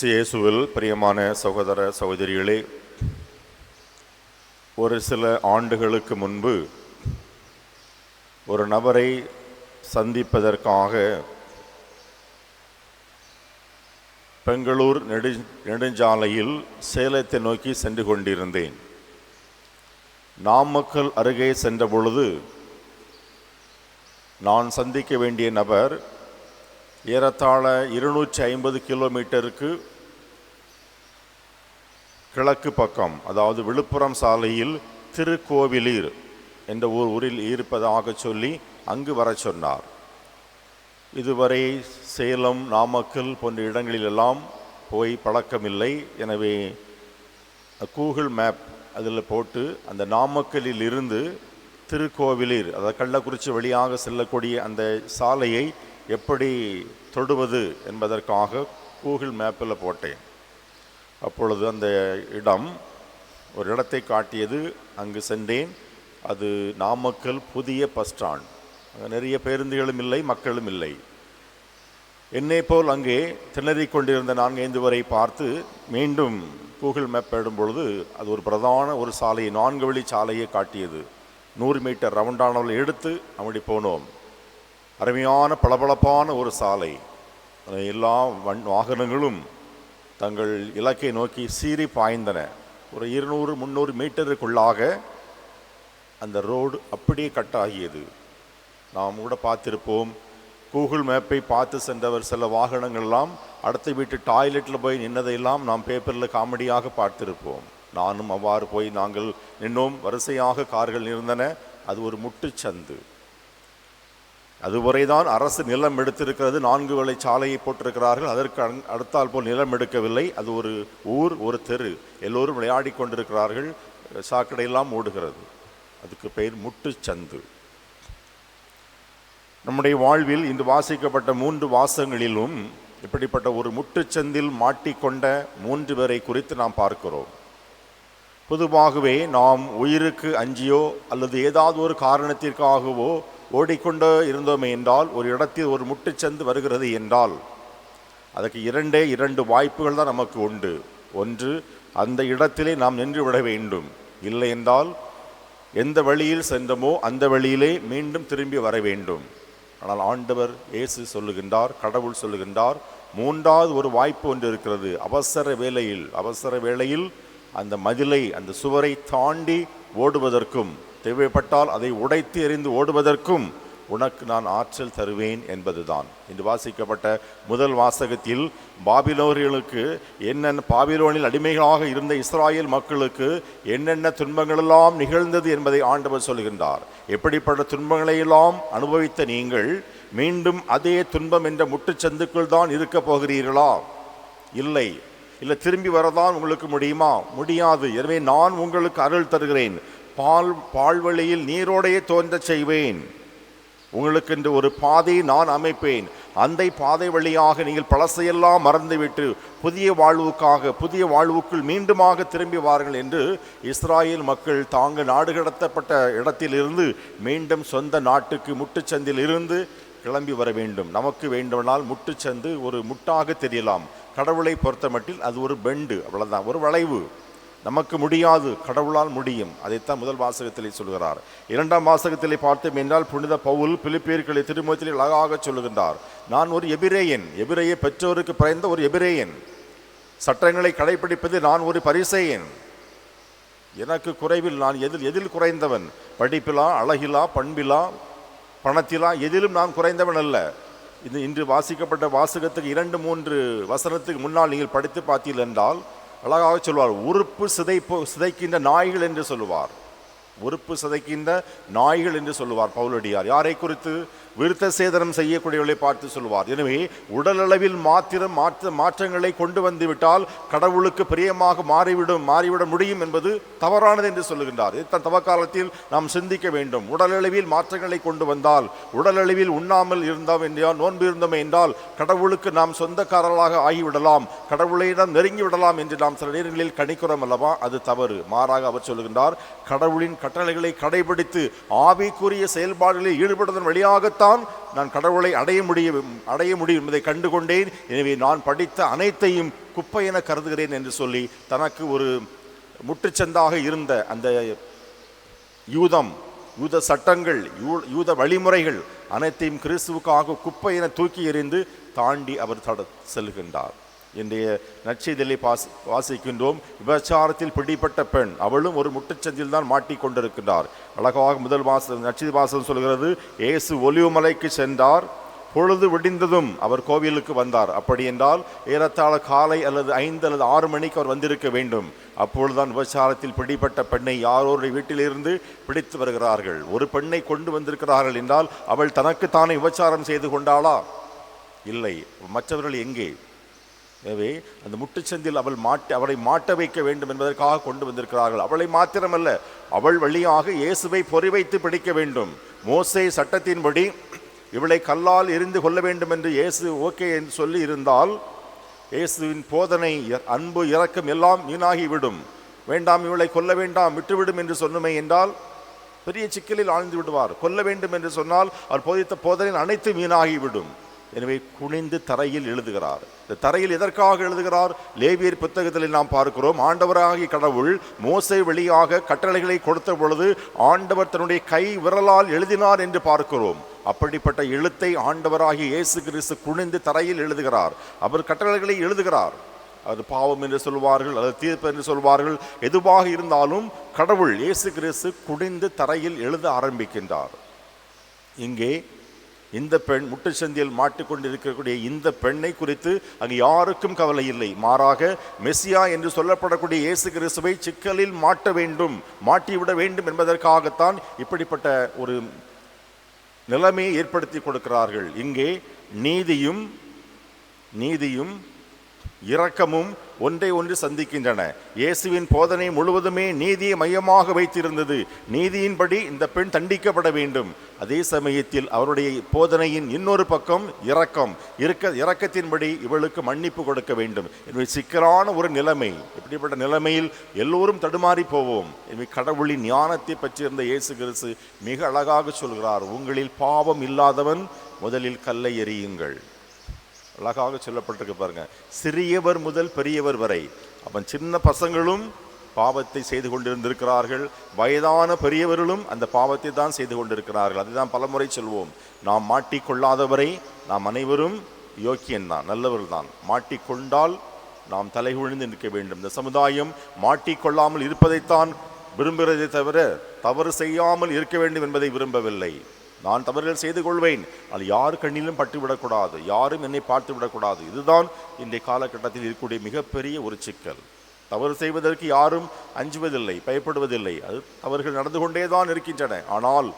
இயேசுவில் பிரியமான சகோதர சகோதரிகளே ஒரு சில ஆண்டுகளுக்கு முன்பு ஒரு நபரை சந்திப்பதற்காக பெங்களூர் நெடு நெடுஞ்சாலையில் சேலத்தை நோக்கி சென்று கொண்டிருந்தேன். நாமக்கல் அருகே சென்ற பொழுது நான் சந்திக்க வேண்டிய நபர் ஏறத்தாழ இருநூற்றி ஐம்பது கிலோமீட்டருக்கு கிழக்கு பக்கம் அதாவது விழுப்புரம் சாலையில் திருக்கோவிலீர் என்ற ஒரு ஊரில் இருப்பதாக சொல்லி அங்கு வரச் சொன்னார். இதுவரை சேலம் நாமக்கல் போன்ற இடங்களிலெல்லாம் போய் பழக்கமில்லை. எனவே கூகுள் மேப் அதில் போட்டு அந்த நாமக்கல்லில் இருந்து திருக்கோவிலீர் அதாவது கள்ளக்குறிச்சி வழியாக செல்லக்கூடிய அந்த சாலையை எப்படி தொடுவது என்பதற்காக கூகுள் மேப்பில் போட்டேன். அப்பொழுது அந்த இடம் ஒரு இடத்தை காட்டியது. அங்கு சென்றேன். அது நாமக்கல் புதிய பஸ் ஸ்டாண்ட். அங்கே நிறைய பேருந்துகளும் இல்லை மக்களும் இல்லை. என்னை போல் அங்கே திணறிக் கொண்டிருந்த நான்கைந்து வரை பார்த்து மீண்டும் கூகுள் மேப் இடும் பொழுது அது ஒரு பிரதான ஒரு சாலையை நான்கு வழி சாலையை காட்டியது. நூறு மீட்டர் ரவுண்டானவில் எடுத்து அப்படி போனோம். அருமையான பளபளப்பான ஒரு சாலை. எல்லா வண் வாகனங்களும் தங்கள் இலக்கை நோக்கி சீறி பாய்ந்தன. ஒரு இருநூறு முந்நூறு மீட்டருக்குள்ளாக அந்த ரோடு அப்படியே கட் ஆகியது நாம் கூட பார்த்திருப்போம். கூகுள் மேப்பை பார்த்து சென்றவர் சில வாகனங்கள்லாம் அடுத்த வீட்டு டாய்லெட்டில் போய் நின்றதையெல்லாம் நாம் பேப்பரில் காமெடியாக பார்த்திருப்போம். நானும் அவ்வாறு போய் நாங்கள் நின்னோம். வரிசையாக கார்கள் இருந்தன அது ஒரு முட்டுச்சந்து. அதுவரைதான் அரசு நிலம் எடுத்திருக்கிறது. நான்கு வழி சாலையை போட்டிருக்கிறார்கள். அதற்கு அடுத்தால் போல் நிலம் எடுக்கவில்லை. அது ஒரு ஊர் ஒரு தெரு. எல்லோரும் விளையாடி கொண்டிருக்கிறார்கள். சாக்கடையெல்லாம் ஓடுகிறது அதுக்கு பெயர் முட்டுச்சந்து. நம்முடைய வாழ்வில் இன்று வாசிக்கப்பட்ட மூன்று வாசங்களிலும் இப்படிப்பட்ட ஒரு முட்டுச்சந்தில் மாட்டிக்கொண்ட மூன்று பேரை குறித்து நாம் பார்க்கிறோம். பொதுவாகவே நாம் உயிருக்கு அஞ்சியோ அல்லது ஏதாவது ஒரு காரணத்திற்காகவோ ஓடிக்கொண்டே இருந்தோமே என்றால் ஒரு இடத்தில் ஒரு முட்டுச்சந்து வருகிறது என்றால் அதற்கு இரண்டே இரண்டு வாய்ப்புகள் தான் நமக்கு உண்டு. ஒன்று அந்த இடத்திலே நாம் நின்று விட வேண்டும். இல்லை என்றால் எந்த வழியில் சென்றமோ அந்த வழியிலே மீண்டும் திரும்பி வர வேண்டும். ஆனால் ஆண்டவர் இயேசு சொல்லுகின்றார் கடவுள் சொல்லுகின்றார் மூன்றாவது ஒரு வாய்ப்பு ஒன்று இருக்கிறது. அவசர வேளையில் அவசர வேளையில் அந்த மதிலை அந்த சுவரை தாண்டி ஓடுவதற்கும் தேவைப்பட்டால் அதை உடைத்து எறிந்து ஓடுவதற்கும் உனக்கு நான் ஆற்றல் தருவேன் என்பதுதான். இன்று வாசிக்கப்பட்ட முதல் வாசகத்தில் பாபிலோரியர்களுக்கு என்னென்ன பாபிலோனில் அடிமைகளாக இருந்த இஸ்ராயேல் மக்களுக்கு என்னென்ன துன்பங்களெல்லாம் நிகழ்ந்தது என்பதை ஆண்டவர் சொல்கின்றார். எப்படிப்பட்ட துன்பங்களையெல்லாம் அனுபவித்த நீங்கள் மீண்டும் அதே துன்பம் என்ற முட்டுச்சந்துக்குள் தான் இருக்க போகிறீர்களா? இல்லை. இல்லை திரும்பி வரதான் உங்களுக்கு முடியுமா? முடியாது. எனவே நான் உங்களுக்கு அருள் தருகிறேன். பால் பால்வழியில் நீரோடையே தோன்றச் செய்வேன். உங்களுக்கு என்று ஒரு பாதையை நான் அமைப்பேன். அந்த பாதை வழியாக நீங்கள் பழசையெல்லாம் மறந்துவிட்டு புதிய வாழ்வுக்காக புதிய வாழ்வுக்குள் மீண்டுமாக திரும்பி வாருங்கள் என்று இஸ்ராயேல் மக்கள் தாங்க நாடு கடத்தப்பட்ட இடத்திலிருந்து மீண்டும் சொந்த நாட்டுக்கு முட்டுச்சந்தில் இருந்து கிளம்பி வர வேண்டும். நமக்கு வேண்டுமானால் முட்டுச்சந்து ஒரு முட்டாக தெரியலாம். கடவுளை பொறுத்தமட்டில் அது ஒரு பெண்டு அவ்வளோதான் ஒரு வளைவு. நமக்கு முடியாது கடவுளால் முடியும். அதைத்தான் முதல் வாசகத்திலே சொல்கிறார். இரண்டாம் வாசகத்திலே பார்த்தோம் என்றால் புனித பவுல் பிலிப்பியர்களை திருமுகத்திலே அழகாக சொல்லுகின்றார். நான் ஒரு எபிரேயன் எபிரேயை பெற்றோருக்கு பிறந்த ஒரு எபிரேயன். சட்டங்களை கடைபிடிப்பது நான் ஒரு பரிசேயன். எனக்கு குறைவில் நான் எதில் எதில் குறைந்தவன்? படிப்பிலா அழகிலா பண்பிலா பணத்திலா எதிலும் நான் குறைந்தவன் அல்ல. இது இன்று வாசிக்கப்பட்ட வாசகத்துக்கு இரண்டு மூன்று வசனத்துக்கு முன்னால் நீங்கள் படித்து பார்த்தீர்கள் என்றால் அழகாக சொல்வார் உறுப்பு சிதைப்பு சிதைக்கின்ற நாய்கள் என்று சொல்லுவார். உறுப்பு சிதைக்கின்ற நாய்கள் என்று சொல்லுவார் பவுலடியார். யாரை குறித்து? விருத்த சேதனம் செய்யக்கூடியவர்களை பார்த்து சொல்லுவார். எனவே உடலளவில் மாத்திரம் மாற்ற மாற்றங்களை கொண்டு வந்துவிட்டால் கடவுளுக்கு பிரியமாக மாறிவிடும் மாறிவிட முடியும் என்பது தவறானது என்று சொல்லுகின்றார். இத்தன் தவக்காலத்தில் நாம் சிந்திக்க வேண்டும். உடலளவில் மாற்றங்களை கொண்டு வந்தால் உடலளவில் உண்ணாமல் இருந்தோம் என்றால் நோன்பு இருந்தோம் என்றால் கடவுளுக்கு நாம் சொந்தக்காரர்களாக ஆகிவிடலாம். கடவுளிடம் நெருங்கி விடலாம் என்று நாம் சில நேரங்களில் கணிக்கிறோம் அல்லவா? அது தவறு. மாறாக அவர் சொல்லுகின்றார் கடவுளின் கட்டளைகளை கடைபிடித்து ஆவிக்குரிய செயல்பாடுகளில் ஈடுபடுவதன் வழியாகத்தான் நான் கடவுளை அடைய முடியும் அடைய முடியும் என்பதை கண்டுகொண்டேன். எனவே நான் படித்த அனைத்தையும் குப்பை என கருதுகிறேன் என்று சொல்லி தனக்கு ஒரு முட்டுச்சந்தாக இருந்த அந்த யூதம் யூத சட்டங்கள் யூ- யூத வழிமுறைகள் அனைத்தையும் கிறிஸ்துவுக்காக குப்பை என தூக்கி எறிந்து தாண்டி அவர் தட செல்கின்றார். இன்றைய நற்செய்தியை பாஸ் வாசிக்கின்றோம். விபச்சாரத்தில் பிடிப்பட்ட பெண் அவளும் ஒரு முட்டுச்சந்தில் தான் மாட்டிக்கொண்டிருக்கின்றார் அழகாக முதல் வாச நற்செய்தி வாசகம் சொல்கிறது இயேசு ஒலிவுமலைக்கு சென்றார். பொழுது விடிந்ததும் அவர் கோவிலுக்கு வந்தார். அப்படி என்றால் ஏறத்தாழ காலை அல்லது ஐந்து அல்லது ஆறு மணிக்கு அவர் வந்திருக்க வேண்டும். அப்பொழுதுதான் விபச்சாரத்தில் பிடிப்பட்ட பெண்ணை யாரோருடைய வீட்டிலிருந்து பிடித்து வருகிறார்கள். ஒரு பெண்ணை கொண்டு வந்திருக்கிறார்கள் என்றால் அவள் தனக்குத்தானே விபச்சாரம் செய்து கொண்டாளா? இல்லை. மற்றவர்கள் எங்கே? எனவே அந்த முட்டுச்சந்தில் அவள் மாட்டி அவளை மாட்ட வைக்க வேண்டும் என்பதற்காக கொண்டு வந்திருக்கிறார்கள். அவளை மாத்திரமல்ல அவள் வழியாக இயேசுவை பொறி வைத்து பிடிக்க வேண்டும். மோசை சட்டத்தின்படி இவளை கல்லால் எரிந்து கொள்ள வேண்டும் என்று இயேசு ஓகே என்று சொல்லி இருந்தால் இயேசுவின் போதனை அன்பு இரக்கம் எல்லாம் வீணாகிவிடும். வேண்டாம் இவளை கொல்ல வேண்டாம் விட்டுவிடும் என்று சொன்னுமே என்றால் பெரிய சிக்கலில் ஆழ்ந்து விடுவார். கொல்ல வேண்டும் என்று சொன்னால் அவர் போதித்த போதனை அனைத்து வீணாகிவிடும். எனவே குனிந்து தரையில் எழுதுகிறார். இந்த தரையில் எதற்காக எழுதுகிறார்? லேவியர் புத்தகத்தில் நாம் பார்க்கிறோம் ஆண்டவராகிய கடவுள் மோசை வழியாக கட்டளைகளை கொடுத்த பொழுது ஆண்டவர் தன்னுடைய கை விரலால் எழுதினார் என்று பார்க்கிறோம். அப்படிப்பட்ட எழுத்தை ஆண்டவராகிய இயேசு கிறிஸ்து குனிந்து தரையில் எழுதுகிறார். அவர் கட்டளைகளை எழுதுகிறார். அது பாவம் என்று சொல்வார்கள் அது தீர்ப்பு என்று சொல்வார்கள். எதுவாக இருந்தாலும் கடவுள் இயேசு கிறிஸ்து குடிந்து தரையில் எழுத ஆரம்பிக்கின்றார். இங்கே இந்த பெண் முட்டுச்சந்தியில் மாட்டிக்கொண்டிருக்கக்கூடிய இந்த பெண்ணை குறித்து அங்கு யாருக்கும் கவலை இல்லை. மாறாக மெஸ்ஸியா என்று சொல்லப்படக்கூடிய இயேசு கிறிஸ்துவை சிக்கலில் மாட்ட வேண்டும் மாட்டிவிட வேண்டும் என்பதற்காகத்தான் இப்படிப்பட்ட ஒரு நிலைமையை ஏற்படுத்தி கொடுக்கிறார்கள். இங்கே நீதியும் நீதியும் இரக்கமும் ஒன்றை ஒன்று சந்திக்கின்றன. இயேசுவின் போதனை முழுவதுமே நீதியை மையமாக வைத்திருந்தது. நீதியின்படி இந்த பெண் தண்டிக்கப்பட வேண்டும். அதே சமயத்தில் அவருடைய போதனையின் இன்னொரு பக்கம் இரக்கம். இருக்க இரக்கத்தின்படி இவளுக்கு மன்னிப்பு கொடுக்க வேண்டும். எனவே சிக்கலான ஒரு நிலைமை. இப்படிப்பட்ட நிலைமையில் எல்லோரும் தடுமாறி போவோம். எனவே கடவுளின் ஞானத்தை பற்றியிருந்த இயேசு கிறிஸ்து மிக அழகாக சொல்கிறார். உங்களில் பாவம் இல்லாதவன் முதலில் கல்லை எறியுங்கள். அழகாக சொல்லப்பட்டிருக்கு பாருங்க. சிறியவர் முதல் பெரியவர் வரை. அப்போ சின்ன பசங்களும் பாவத்தை செய்து கொண்டிருந்திருக்கிறார்கள். வயதான பெரியவர்களும் அந்த பாவத்தை தான் செய்து கொண்டிருக்கிறார்கள். அதுதான் பலமுறை சொல்வோம். நாம் மாட்டிக்கொள்ளாதவரை நாம் அனைவரும் யோக்கியன்தான் நல்லவர்கள் தான். மாட்டிக்கொண்டால் நாம் தலைகுழிந்து நிற்க வேண்டும். இந்த சமுதாயம் மாட்டிக்கொள்ளாமல் இருப்பதைத்தான் விரும்புகிறதை தவிர தவறு செய்யாமல் இருக்க வேண்டும் என்பதை விரும்பவில்லை. நான் தவறுகள் செய்து கொள்வேன். அது யார் கண்ணிலும் பட்டுவிடக்கூடாது. யாரும் என்னை பார்த்து விடக்கூடாது இதுதான் இன்றைய காலகட்டத்தில் இருக்கக்கூடிய மிகப்பெரிய ஒரு சிக்கல். தவறு செய்வதற்கு யாரும் அஞ்சுவதில்லை பயப்படுவதில்லை. அது தவறுகள் நடந்து கொண்டே தான் இருக்கின்றன. ஆனால்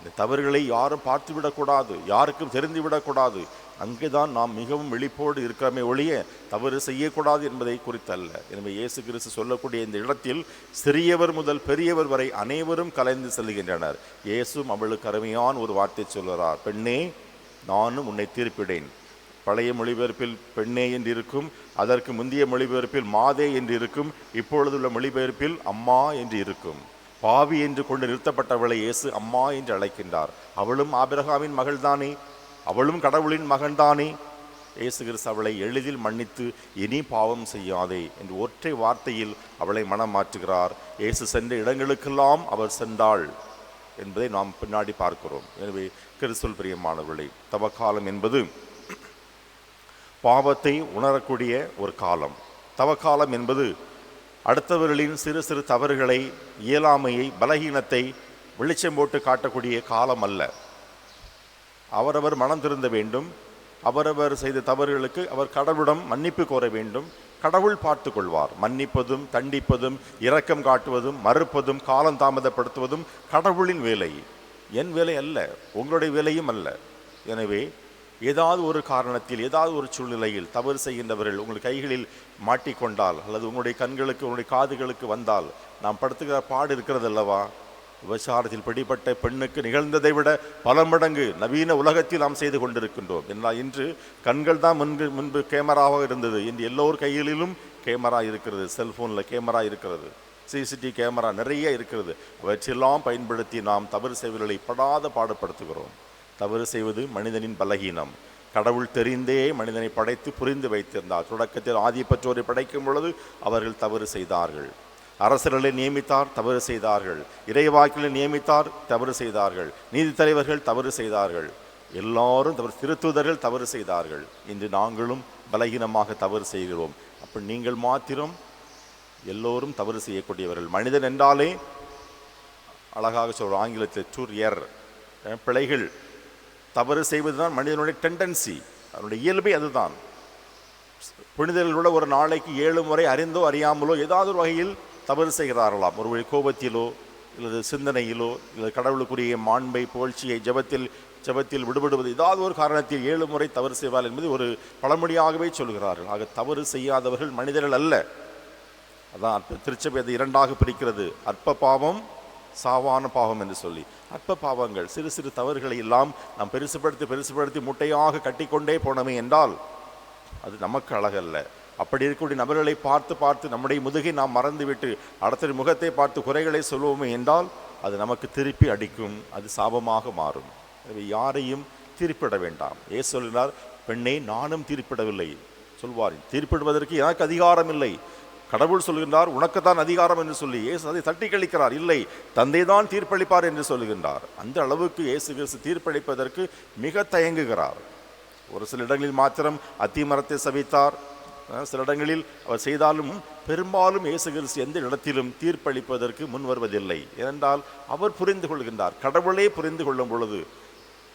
இந்த தவறுகளை யாரும் பார்த்து விடக்கூடாது யாருக்கும் தெரிந்து விடக்கூடாது அங்கேதான் நாம் மிகவும் விழிப்போடு இருக்கிறமே ஒழிய தவறு செய்யக்கூடாது என்பதை குறித்தல்ல. எனவே இயேசு கிறிஸ்து சொல்லக்கூடிய இந்த இடத்தில் சிறியவர் முதல் பெரியவர் வரை அனைவரும் கலைந்து செல்கின்றனர். இயேசும் அவளுக்கு அருமையான ஒரு வார்த்தை சொல்கிறார் பெண்ணே நானும் உன்னை தீர்ப்பிடேன். பழைய மொழிபெயர்ப்பில் பெண்ணே என்று இருக்கும் அதற்கு முந்தைய மொழிபெயர்ப்பில் மாதே என்று இருக்கும் இப்பொழுதுள்ள மொழிபெயர்ப்பில் அம்மா என்று இருக்கும் பாவி என்று கொண்டு நிறுத்தப்பட்டவளை இயேசு அம்மா என்று அழைக்கின்றார். அவளும் ஆபிரகாமின் மகள்தானே. அவளும் கடவுளின் மகன்தானே. இயேசு கிறிஸ்து அவளை எளிதில் மன்னித்து இனி பாவம் செய்யாதே என்று ஒற்றை வார்த்தையில் அவளை மனம் மாற்றுகிறார். இயேசு சென்ற இடங்களுக்கெல்லாம் அவர் சென்றாள் என்பதை நாம் பின்னாடி பார்க்கிறோம். எனவே கிறிஸ்துவல் பிரியமானவர்களே தவக்காலம் என்பது பாவத்தை உணரக்கூடிய ஒரு காலம். தவக்காலம் என்பது அடுத்தவர்களின் சிறு சிறு தவறுகளை இயலாமையை பலகீனத்தை வெளிச்சம் போட்டு காட்டக்கூடிய காலம் அல்ல அவரவர் மனம் திருந்த வேண்டும். அவரவர் செய்த தவறுகளுக்கு அவர் கடவுளிடம் மன்னிப்பு கோர வேண்டும். கடவுள் பார்த்து கொள்வார் மன்னிப்பதும் தண்டிப்பதும் இரக்கம் காட்டுவதும் மறுப்பதும் காலம் தாமதப்படுத்துவதும் கடவுளின் வேலை. என் வேலை அல்ல உங்களுடைய வேலையும் அல்ல. எனவே ஏதாவது ஒரு காரணத்தில் ஏதாவது ஒரு சூழ்நிலையில் தவறு செய்கின்றவர்கள் உங்கள் கைகளில் மாட்டிக்கொண்டால் அல்லது உங்களுடைய கண்களுக்கு உங்களுடைய காதுகளுக்கு வந்தால் நாம் படுத்துகிற பாடு இருக்கிறது அல்லவா? விபச்சாரத்தில் பிடிப்பட்ட பெண்ணுக்கு நிகழ்ந்ததை விட பல மடங்கு நவீன உலகத்தில் நாம் செய்து கொண்டிருக்கின்றோம். என்ன இன்று கண்கள் தான் முன்பு முன்பு கேமராவாக இருந்தது. இன்று எல்லோர் கையிலும் கேமரா இருக்கிறது. செல்ஃபோனில் கேமரா இருக்கிறது. சிசிடிவி கேமரா நிறைய இருக்கிறது. அவற்றெல்லாம் பயன்படுத்தி நாம் தவறு செய்வர்களை படாத பாடுபடுத்துகிறோம். தவறு செய்வது மனிதனின் பலகீனம். கடவுள் தெரிந்தே மனிதனை படைத்து புரிந்து வைத்திருந்தார். தொடக்கத்தில் ஆதிப்பற்றோரை படைக்கும் பொழுது அவர்கள் தவறு செய்தார்கள். அரசர்களை நியமித்தார் தவறு செய்தார்கள். இறைவாக்கிலை நியமித்தார் தவறு செய்தார்கள். நீதி தலைவர்கள் தவறு செய்தார்கள். எல்லாரும் தவறு திருத்துதர்கள் தவறு செய்தார்கள். இன்று நாங்களும் பலகீனமாக தவறு செய்கிறோம். அப்போ நீங்கள் மாத்திரம் எல்லோரும் தவறு செய்யக்கூடியவர்கள். மனிதன் என்றாலே அழகாக சொல்ற ஆங்கிலத்தில் சூர் எர் பிழைகள். தவறு செய்வதுதான் மனிதனுடைய டெண்டன்சி அவனுடைய இயல்பே அதுதான். புனிதர்களோட ஒரு நாளைக்கு ஏழு முறை அறிந்தோ அறியாமலோ ஏதாவது ஒரு வகையில் தவறு செய்கிறார்களாம். ஒருவழி கோபத்திலோ அல்லது சிந்தனையிலோ இல்லை கடவுளுக்குரிய மாண்பை புகழ்ச்சியை ஜெபத்தில் ஜெபத்தில் விடுபடுவது ஏதாவது ஒரு காரணத்தில் ஏழு முறை தவறு செய்வார் என்பது ஒரு பழமொழியாகவே சொல்கிறார்கள். ஆக தவறு செய்யாதவர்கள் மனிதர்கள் அல்ல. அதான் திருச்சபை அதை இரண்டாக பிரிக்கிறது. அற்ப பாவம் சாவான பாவம் என்று சொல்லி. அற்ப பாவங்கள் சிறு சிறு தவறுகளை எல்லாம் நாம் பெருசுபடுத்தி பெருசுபடுத்தி முட்டையாக கட்டிக்கொண்டே போனோமே என்றால் அது நமக்கு அழகல்ல. அப்படி இருக்கக்கூடிய நபர்களை பார்த்து பார்த்து நம்முடைய முதுகை நாம் மறந்துவிட்டு அடுத்த முகத்தை பார்த்து குறைகளை சொல்லுவோமே என்றால் அது நமக்கு திருப்பி அடிக்கும் அது சாபமாக மாறும். எனவே யாரையும் தீர்ப்பிட வேண்டாம். ஏ சொல்கிறார் பெண்ணை நானும் தீர்ப்பிடவில்லை. சொல்வார் தீர்ப்பிடுவதற்கு எனக்கு அதிகாரம் இல்லை. கடவுள் சொல்கின்றார் உனக்குத்தான் அதிகாரம் என்று சொல்லி இயேசு அதை தட்டி கழிக்கிறார் இல்லை தந்தை தான் தீர்ப்பளிப்பார் என்று சொல்கின்றார் அந்த அளவுக்கு இயேசு கிறிஸ்து தீர்ப்பளிப்பதற்கு மிக தயங்குகிறார். ஒரு சில இடங்களில் மாத்திரம் அத்தி மரத்தை சவித்தார் சில இடங்களில் அவர் செய்தாலும் பெரும்பாலும் இயேசு கிறிஸ்து எந்த இடத்திலும் தீர்ப்பளிப்பதற்கு முன் வருவதில்லை. ஏனென்றால் அவர் புரிந்து கொள்கின்றார். கடவுளே புரிந்து கொள்ளும் பொழுது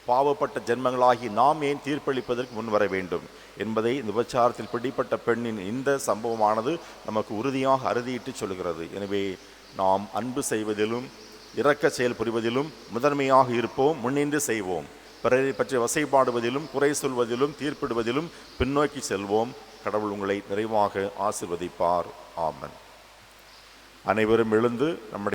பாவப்பட்ட ஜென்மங்களாகி நாம் ஏன் தீர்ப்பளிப்பதற்கு முன் வர வேண்டும் என்பதை இந்த விபச்சாரத்தில் பிடிப்பட்ட பெண்ணின் இந்த சம்பவமானது நமக்கு உறுதியாக அறுதியிட்டு சொல்கிறது எனவே நாம் அன்பு செய்வதிலும் இரக்க செயல் புரிவதிலும் முதன்மையாக இருப்போம் முன்னின்று செய்வோம். பிறரை பற்றி வசைப்பாடுவதிலும் குறை சொல்வதிலும் தீர்ப்பிடுவதிலும் பின்னோக்கி செல்வோம். கடவுள் உங்களை நிறைவாக ஆசிர்வதிப்பார். ஆமன். அனைவரும் எழுந்து நம்முடைய